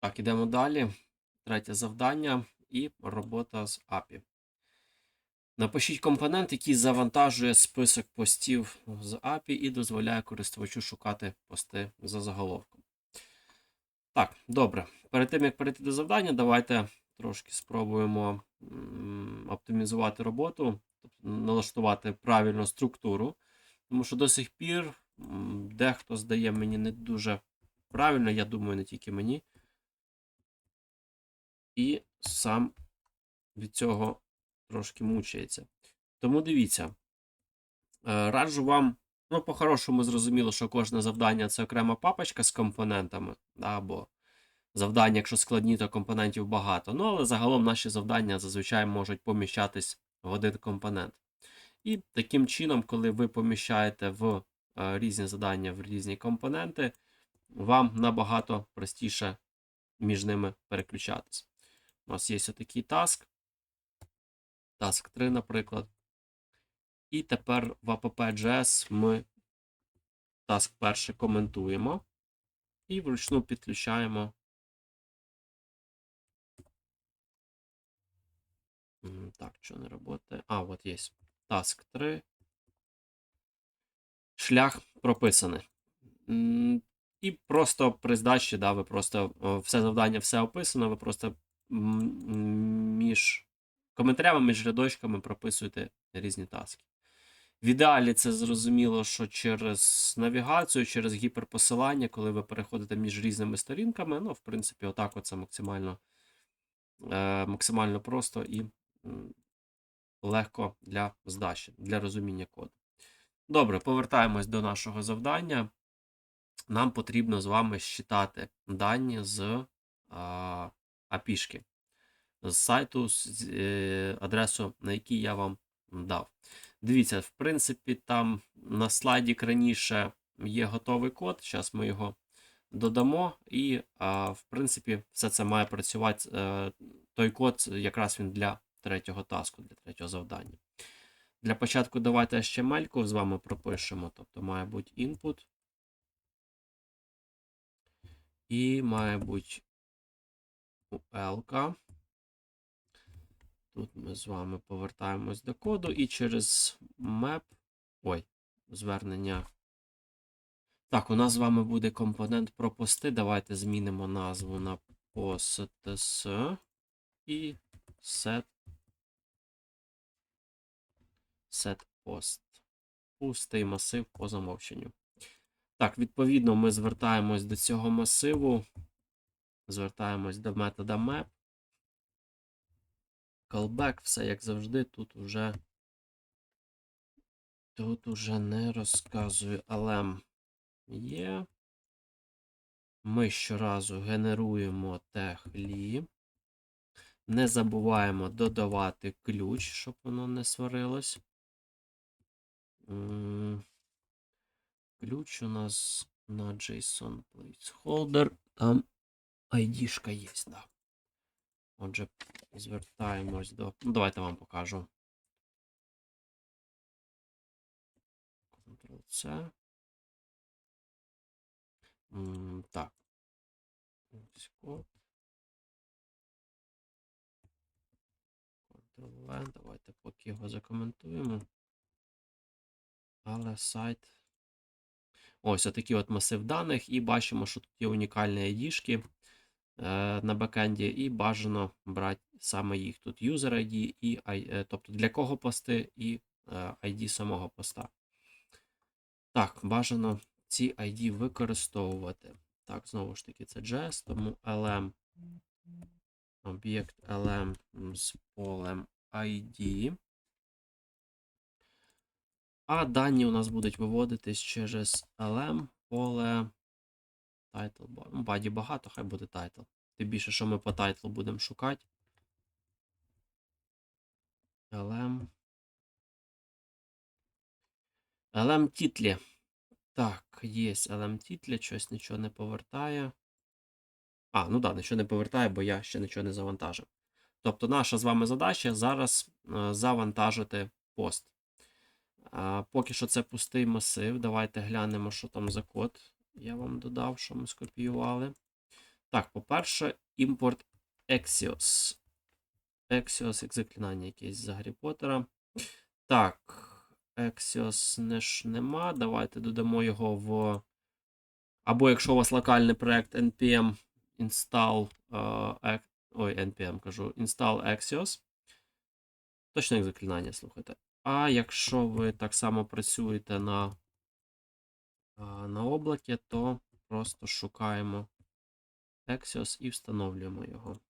Так, ідемо далі. Третє завдання і робота з API. Напишіть компонент, який завантажує список постів з API і дозволяє користувачу шукати пости за заголовком. Так, добре. Перед тим, як перейти до завдання, давайте трошки спробуємо оптимізувати роботу, тобто налаштувати правильну структуру. Тому що до сих пір дехто здає мені не дуже правильно, я думаю, не тільки мені. І сам від цього трошки мучається. Тому дивіться, е, раджу вам, ну, по-хорошому, зрозуміло, що кожне завдання це окрема папочка з компонентами, або завдання, якщо складні, то компонентів багато. Ну, але загалом наші завдання зазвичай можуть поміщатись в один компонент. І таким чином, коли ви поміщаєте в е, різні завдання в різні компоненти, вам набагато простіше між ними переключатись. У нас є ось такий таск. Task 3, наприклад. І тепер в app.js ми task перший коментуємо і вручну підключаємо. Так, що не роботає? А, от є. Task 3. Шлях прописаний. І просто при здачі, да, ви просто все завдання, все описано, ви просто між коментарями, між рядочками прописуєте різні таски. В ідеалі це зрозуміло, що через навігацію, через гіперпосилання, коли ви переходите між різними сторінками, ну, в принципі, отак от це максимально, е, максимально просто і легко для здачі, для розуміння коду. Добре, повертаємось до нашого завдання. Нам потрібно з вами считати дані з а, API-шки, з сайту, з е, адресу, на який я вам дав. Дивіться, в принципі, там на слайді раніше є готовий код. Зараз ми його додамо, і, в принципі, все це має працювати. е, Той код, якраз він для третього таску, для третього завдання. Для початку давайте HTML з вами пропишемо. Тобто має бути input. І має бути UL. Тут ми з вами повертаємось до коду і через map. Ой, звернення. Так, у нас з вами буде компонент про пости. Давайте змінимо назву на posts і set set post. Пустий масив по замовченню. Так, відповідно, ми звертаємось до цього масиву. Звертаємось до метода map. Callback, все як завжди. Тут уже. Тут уже не розказую, але є. Ми щоразу генеруємо техлі. Не забуваємо додавати ключ, щоб воно не сварилось. Ключ у нас на JSON placeholder. Там ID-шка є, да. Отже, звертаємось до. Ну, давайте вам покажу. Ctrl-C. Так. Ctrl-V. Давайте поки його закоментуємо. Але сайт. Ось отакий от масив даних, і бачимо, що тут є унікальні е, на бекенді, і бажано брати саме їх. Тут user ID, і, е, тобто для кого пости, і е, ID самого поста. Так, бажано ці ID використовувати. Так, знову ж таки, це JS, тому LM, об'єкт LM з полем ID. А дані у нас будуть виводитись через LM поле bar. Ну, баді багато, хай буде title. Тим більше, що ми по title будемо шукати. LM. LM тітлі. Так, є LM тітлі, щось нічого не повертає. А, ну так, да, нічого не повертає, бо я ще нічого не завантажив. Тобто, наша з вами задача зараз е, завантажити пост. Поки що це пустий масив. Давайте глянемо, що там за код. Я вам додав, що ми скопіювали. Так, по-перше, імпорт Axios. Axios, як заклинання якесь з Гаррі Поттера. Так, Axios не ж нема. Давайте додамо його в. Або якщо у вас локальний проект npm install. ec- Ой, npm кажу, install Axios. Точно як заклинання, слухайте. А якщо ви так само працюєте на, на облакі, то просто шукаємо Axios і встановлюємо його.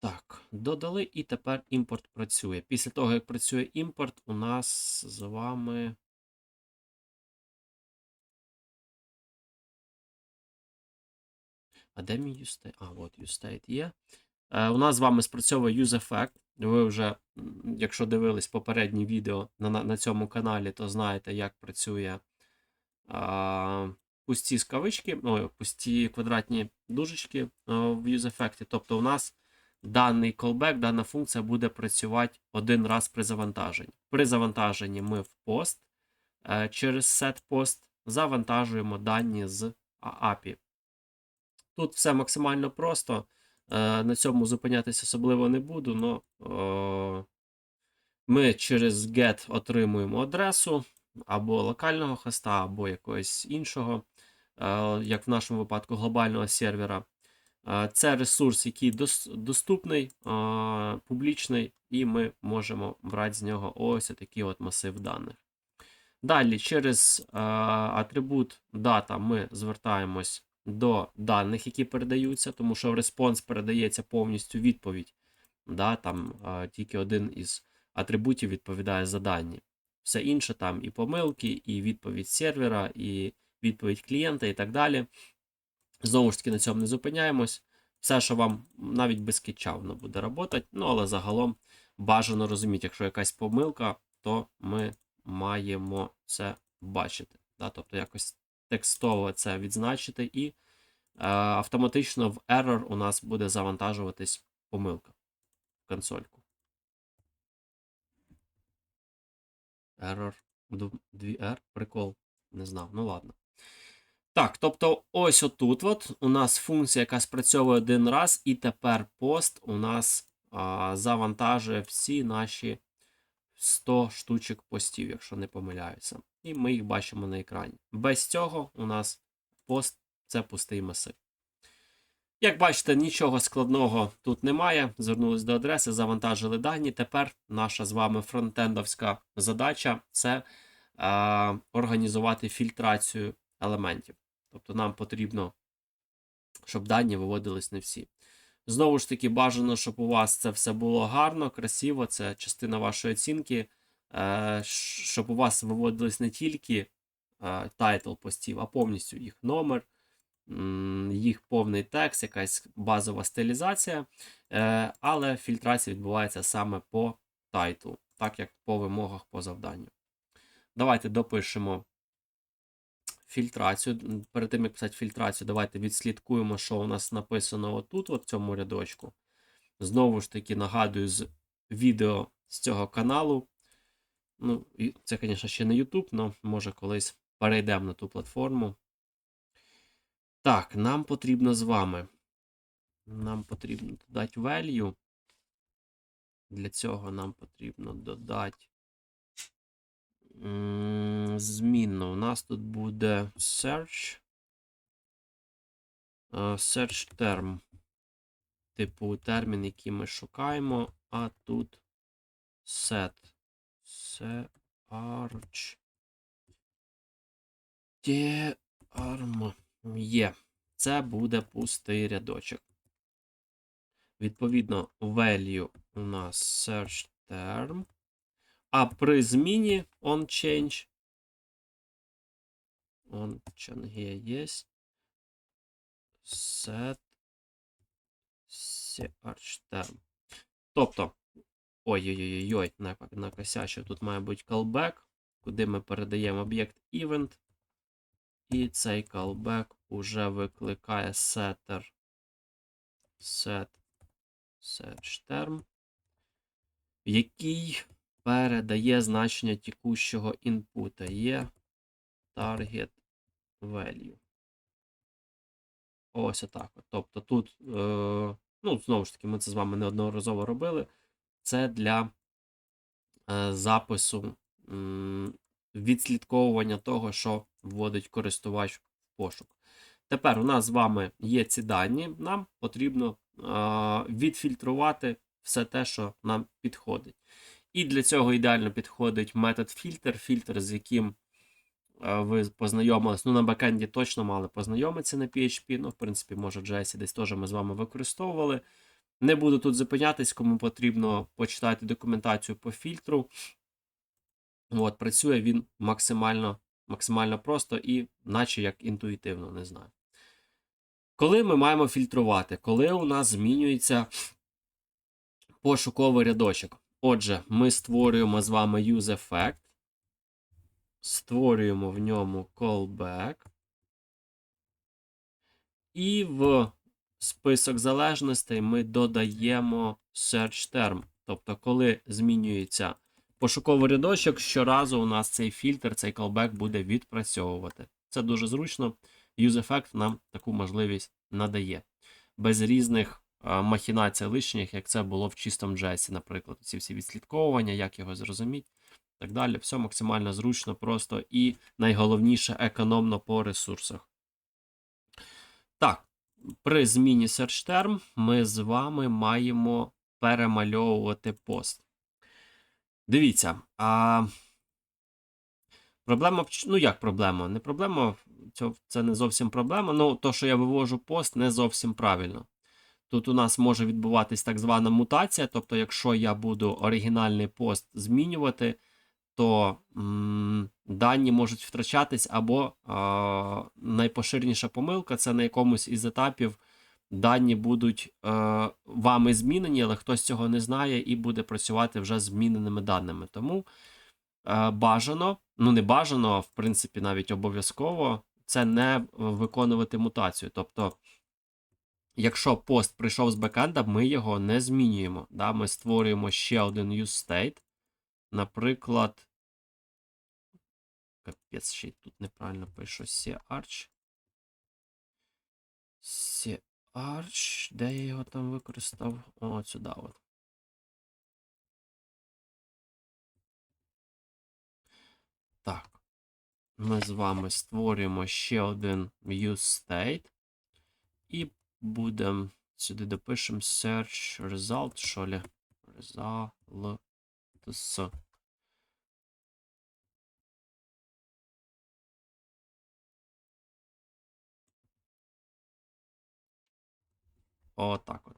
Так, додали, і тепер імпорт працює. Після того, як працює імпорт, у нас з вами. А де мій UState? А, от UState є. Е, у нас з вами спрацьовує UseEffect. Ви вже, якщо дивились попередні відео на, на, цьому каналі, то знаєте, як працює а, пусті скавички, ой, пусті квадратні дужечки а, в UseEffect. Тобто у нас даний callback, дана функція буде працювати один раз при завантаженні. При завантаженні ми в пост е, через setPost завантажуємо дані з API. Тут все максимально просто. Е, На цьому зупинятися особливо не буду, але ми через get отримуємо адресу або локального хоста, або якогось іншого, е, як в нашому випадку глобального сервера. Е, Це ресурс, який доступний, публічний, і ми можемо брати з нього ось такий от масив даних. Далі, через атрибут data ми звертаємось до даних, які передаються, тому що в респонс передається повністю відповідь. Да, там е, тільки один із атрибутів відповідає за дані. Все інше там і помилки, і відповідь сервера, і відповідь клієнта, і так далі. Знову ж таки, на цьому не зупиняємось. Все, що вам навіть без кетча буде працювати. Ну, але загалом бажано розуміти, якщо якась помилка, то ми маємо це бачити. Да? Тобто якось текстово це відзначити, і е, автоматично в error у нас буде завантажуватись помилка в консольку. Error. 2R, прикол. Не знав. Ну ладно. Так, тобто, ось отут от у нас функція, яка спрацьовує один раз, і тепер пост у нас а, завантажує всі наші 100 штучок постів, якщо не помиляюся. І ми їх бачимо на екрані. Без цього у нас пост це пустий масив. Як бачите, нічого складного тут немає. Звернулись до адреси, завантажили дані. Тепер наша з вами фронтендовська задача це е, організувати фільтрацію елементів. Тобто нам потрібно, щоб дані виводились не всі. Знову ж таки, бажано, щоб у вас це все було гарно, красиво, це частина вашої оцінки, е, щоб у вас виводились не тільки е, тайтл постів, а повністю їх номер, їх повний текст, якась базова стилізація. Е, Але фільтрація відбувається саме по тайтлу, так як по вимогах по завданню. Давайте допишемо фільтрацію. Перед тим, як писати фільтрацію, давайте відслідкуємо, що у нас написано отут, от в цьому рядочку. Знову ж таки, нагадую, з відео з цього каналу. Ну, це, звісно, ще не YouTube, але може колись перейдемо на ту платформу. Так, нам потрібно з вами. Нам потрібно додати value. Для цього нам потрібно додати м, змінну. У нас тут буде search. е, Search term. Типу термін, який ми шукаємо, а тут set. Search. Term. Є. Це буде пустий рядочок. Відповідно, value у нас search term. А при зміні on change. On change є. Set search term. Тобто, ой-ой-ой, накосячив. Тут має бути callback, куди ми передаємо об'єкт event. І цей callback уже викликає setter set search term, який передає значення текущого інпута є target value. Ось отак. Тобто тут, е, ну, знову ж таки, ми це з вами неодноразово робили. Це для е, запису відслідковування того, що вводить користувач в пошук. Тепер у нас з вами є ці дані, нам потрібно е, відфільтрувати все те, що нам підходить. І для цього ідеально підходить метод фільтр, фільтр, з яким е, ви познайомились. Ну, на бекенді точно мали познайомитися на PHP. Ну, в принципі, може, JS десь теж ми з вами використовували. Не буду тут зупинятись, кому потрібно почитати документацію по фільтру. От, Працює він максимально, максимально просто і, наче як інтуїтивно, не знаю. Коли ми маємо фільтрувати, коли у нас змінюється пошуковий рядочок. Отже, ми створюємо з вами useEffect, створюємо в ньому callback. І в список залежностей ми додаємо search term. Тобто, коли змінюється пошуковий рядочок, щоразу у нас цей фільтр, цей callback буде відпрацьовувати. Це дуже зручно. UseEffect нам таку можливість надає. Без різних махінацій лишніх, як це було в чистому JS, наприклад. Ці всі відслідковування, як його зрозуміти, так далі. Все максимально зручно, просто і найголовніше економно по ресурсах. Так, при зміні search term ми з вами маємо перемальовувати пост. Дивіться, а проблема, ну як проблема? Не проблема, це не зовсім проблема. Ну, то, що я вивожу пост, не зовсім правильно. Тут у нас може відбуватись так звана мутація. Тобто, якщо я буду оригінальний пост змінювати, то м, дані можуть втрачатись, або а, найпоширеніша помилка це на якомусь із етапів дані будуть е, вами змінені, але хтось цього не знає і буде працювати вже з зміненими даними. Тому е, бажано, ну не бажано, в принципі навіть обов'язково це не виконувати мутацію. Тобто, якщо пост прийшов з бекенда, ми його не змінюємо. Да? Ми створюємо ще один use. Наприклад, капець, ще й тут неправильно пишу CArch. Де я його там використав? О, сюди от. Так. Ми з вами створюємо ще один use. Будемо сюди допишемо search result, що ли? Results. Отак от.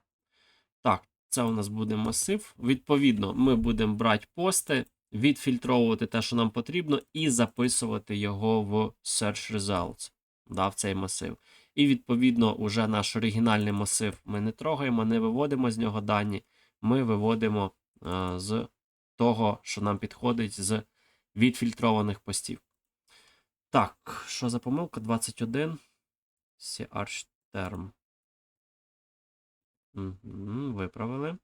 Так, це у нас буде масив. Відповідно, ми будемо брати пости, відфільтровувати те, що нам потрібно, і записувати його в Search Results, да, в цей масив. І, відповідно, уже наш оригінальний масив ми не трогаємо, не виводимо з нього дані. Ми виводимо а, з того, що нам підходить з відфільтрованих постів. Так, що за помилка? 21. CH term. Угу, виправили.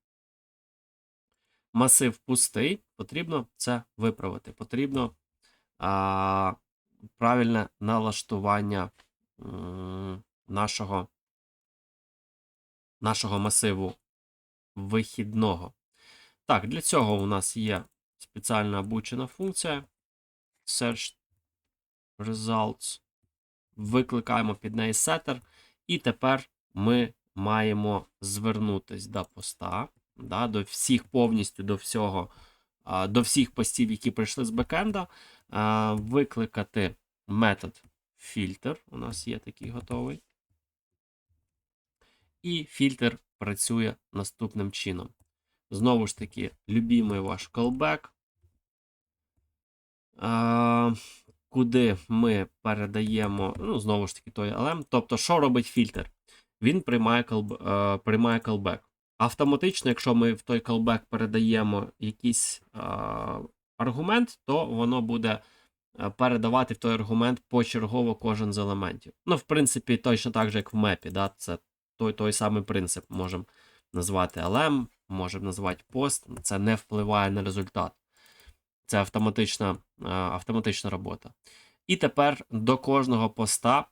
Масив пустий. Потрібно це виправити. Потрібно а, правильне налаштування нашого, нашого масиву вихідного. Так, для цього у нас є спеціальна обучена функція. Search results. Викликаємо під неї setter. І тепер ми маємо звернутися до поста, да, до всіх повністю до всього, до всіх постів, які прийшли з бекенда, викликати метод фільтр. У нас є такий готовий. І фільтр працює наступним чином. Знову ж таки, любимий ваш callback, куди ми передаємо, ну, знову ж таки, той LM. Тобто, що робить фільтр? він приймає е, приймає callback. Автоматично, якщо ми в той callback передаємо якийсь аргумент, то воно буде передавати в той аргумент почергово кожен з елементів. Ну, в принципі, точно так же, як в мепі. Да? Це той той самий принцип. Можемо назвати LM, можемо назвати пост. Це не впливає на результат. Це автоматична, е, автоматична робота. І тепер до кожного поста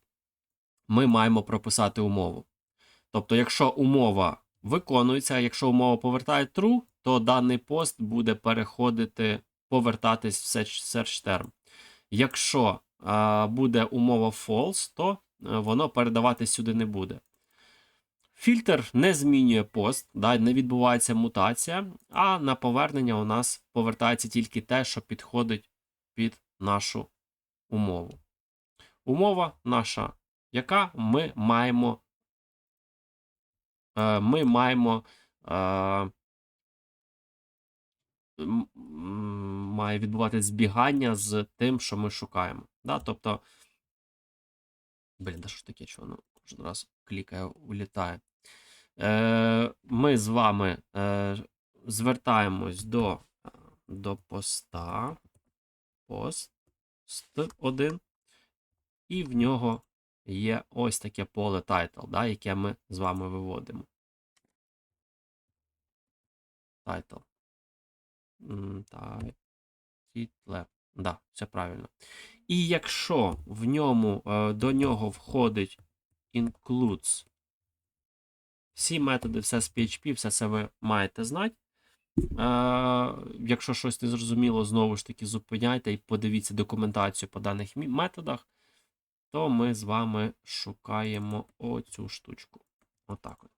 ми маємо прописати умову. Тобто, якщо умова виконується, якщо умова повертає true, то даний пост буде переходити, повертатись в search term. Якщо а, буде умова false, то е, воно передаватись сюди не буде. Фільтр не змінює пост, да, не відбувається мутація, а на повернення у нас повертається тільки те, що підходить під нашу умову. Умова наша, яка ми маємо. е, Ми маємо. Е, Має відбуватися збігання з тим, що ми шукаємо. Да? Тобто. Блін, да що таке, що воно кожен раз клікає, улітає. Е, Ми з вами е, звертаємось до, до поста. Пост 1. І в нього є ось таке поле title, да, яке ми з вами виводимо. Title. М, Title. Да, все правильно. І якщо в ньому е, до нього входить includes всі методи, все з PHP, все це ви маєте знати. Е, якщо щось не зрозуміло, знову ж таки зупиняйте і подивіться документацію по даних методах, то ми з вами шукаємо оцю штучку. Отак от.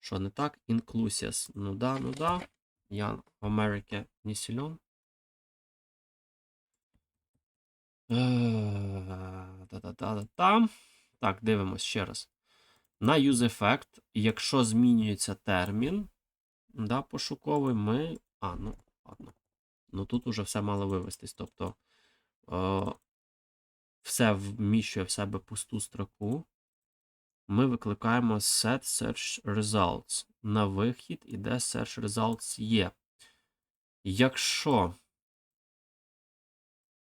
Що не так? Inclusives. Ну да, ну да. В Америці не силен. Е, Та-та-та-та-та. Так, дивимось ще раз. На useEffect, якщо змінюється термін, да, пошуковий, ми. А, ну, ладно. Ну тут уже все мало вивестись. Тобто е, все вміщує в себе пусту строку. Ми викликаємо set search results. На вихід іде search results є. Якщо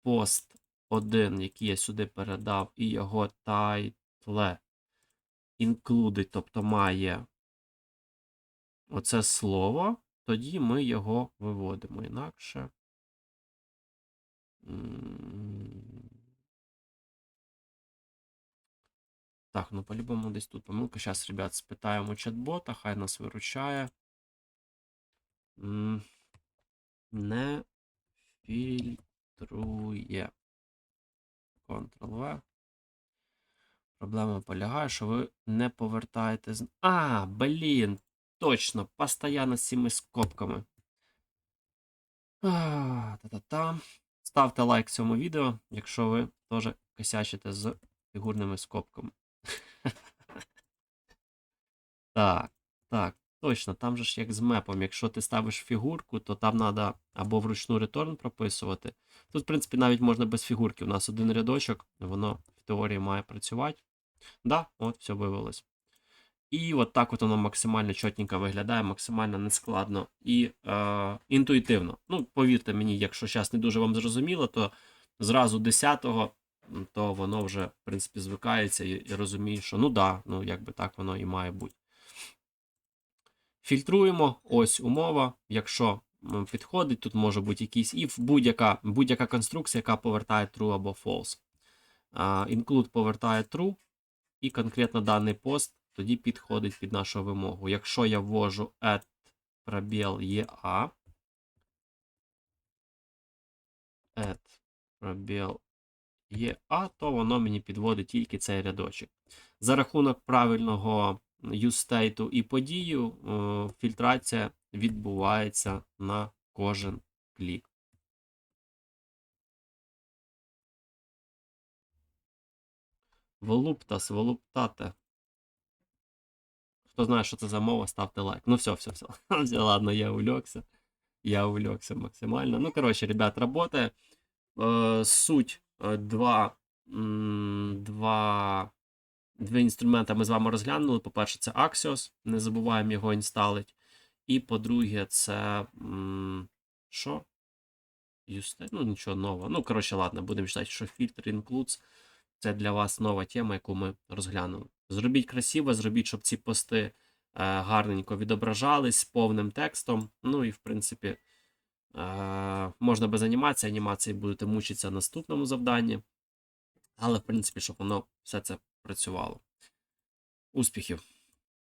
пост 1, який я сюди передав, і його title include, тобто має оце слово, тоді ми його виводимо. Інакше. Так, ну по-любому десь тут помилка. Зараз, ребят, спитаємо чат-бота, хай нас виручає. Не фільтрує. Ctrl-V. Проблема полягає, що ви не повертаєте з. А, блін, точно, постоянно з цими скобками. Та-та-та. Ставте лайк цьому відео, якщо ви теж косячите з фігурними скобками. Так, так, точно, там же ж як з мепом. Якщо ти ставиш фігурку, то там треба або вручну реторн прописувати. Тут, в принципі, навіть можна без фігурки. У нас один рядочок, воно в теорії має працювати. Да, от, все вивелось. І от так от воно максимально чотненько виглядає, максимально нескладно і е, інтуїтивно. Ну, повірте мені, якщо зараз не дуже вам зрозуміло, то зразу 10-го, то воно вже, в принципі, звикається і, і розуміє, що ну да, ну якби так воно і має бути. Фільтруємо. Ось умова. Якщо підходить, тут може бути якийсь if, будь-яка будь-яка конструкція, яка повертає true або false. Include повертає true, і конкретно даний пост тоді підходить під нашу вимогу. Якщо я ввожу add пробіл EA, add пробіл EA, то воно мені підводить тільки цей рядочок. За рахунок правильного юстейту і подію, е, фільтрація відбувається на кожен клік. Волуптас, волуптате. Хто знає, що це за мова, ставте лайк. Ну, все, все, все. Ладно, я увлекся. Я увлекся максимально. Ну, короче, ребят, работає. Е, суть е, два, два, два інструмента ми з вами розглянули. По-перше, це Axios. Не забуваємо його інсталити. І по-друге, це. Що? Юсте? Ну, нічого нового. Ну, коротше, ладно, будемо читати, що фільтр includes. Це для вас нова тема, яку ми розглянули. Зробіть красиво, зробіть, щоб ці пости е, гарненько відображались повним текстом. Ну і, в принципі, е, можна без анімації. Анімації будете мучитися в наступному завданні. Але, в принципі, щоб воно все це працювало. Успіхів!